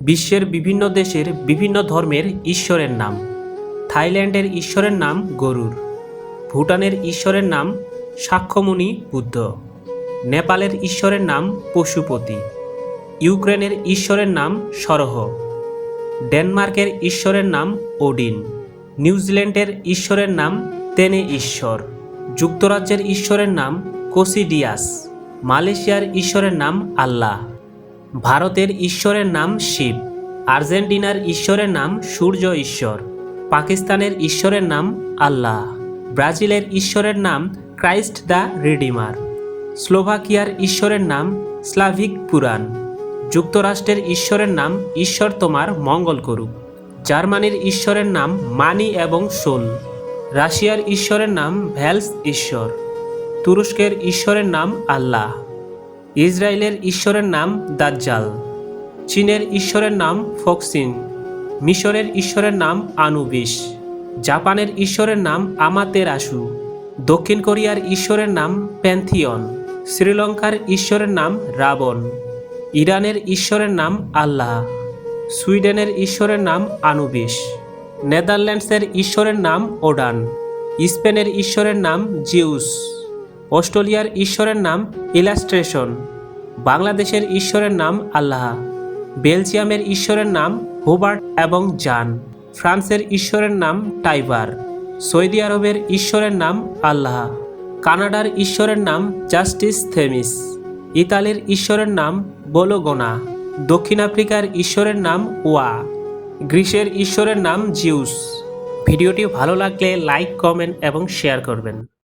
বিশ্বের বিভিন্ন দেশের বিভিন্ন ধর্মের ঈশ্বরের নাম। থাইল্যান্ডের ঈশ্বরের নাম গরুর ভুটানের ঈশ্বরের নাম সাক্ষ্যমুনি বুদ্ধ। নেপালের ঈশ্বরের নাম পশুপতি। ইউক্রেনের ঈশ্বরের নাম সরহ। ডেনমার্কের ঈশ্বরের নাম ওডিন। নিউজিল্যান্ডের ঈশ্বরের নাম তেনে ঈশ্বর। যুক্তরাজ্যের ঈশ্বরের নাম কোসিডিয়াস। মালয়েশিয়ার ঈশ্বরের নাম আল্লাহ। ভারতের ঈশ্বরের নাম শিব, আর্জেন্টিনার ঈশ্বরের নাম সূর্য ঈশ্বর, পাকিস্তানের ঈশ্বরের নাম আল্লাহ, ব্রাজিলের ঈশ্বরের নাম ক্রাইস্ট দ্য রিডিমার, স্লোভাকিয়ার ঈশ্বরের নাম স্লাভিক পুরাণ, যুক্তরাষ্ট্রের ঈশ্বরের নাম ঈশ্বর তোমার মঙ্গল করুক, জার্মানির ঈশ্বরের নাম মানি এবং সোল রাশিয়ার ঈশ্বরের নাম ভ্যালস ঈশ্বর, তুরস্কের ঈশ্বরের নাম আল্লাহ। ইসরায়েলের ঈশ্বরের নাম দাজ্জাল চীনের ঈশ্বরের নাম ফক্সিন মিশরের ঈশ্বরের নাম আনুবিস জাপানের ঈশ্বরের নাম আমাতেরাসু দক্ষিণ কোরিয়ার ঈশ্বরের নাম প্যান্থিয়ন শ্রীলঙ্কার ঈশ্বরের নাম রাবণ ইরানের ঈশ্বরের নাম আল্লাহ সুইডেনের ঈশ্বরের নাম আনুবিস নেদারল্যান্ডসের ঈশ্বরের নাম ওডান স্পেনের ঈশ্বরের নাম জিউস অস্ট্রেলিয়ার ঈশ্বরের নাম ইলাস্ট্রেশন, বাংলাদেশের ঈশ্বরের নাম আল্লাহ, বেলজিয়ামের ঈশ্বরের নাম হুবার্ট এবং জান, ফ্রান্সের ঈশ্বরের নাম টাইবার সৌদি আরবের ঈশ্বরের নাম আল্লাহ, কানাডার ঈশ্বরের নাম জাস্টিস থেমিস, ইতালির ঈশ্বরের নাম বোলোগোনা, দক্ষিণ আফ্রিকার ঈশ্বরের নাম ওয়া, গ্রিসের ঈশ্বরের নাম জিউস। ভিডিওটি ভালো লাগলে লাইক, কমেন্ট এবং শেয়ার করবেন।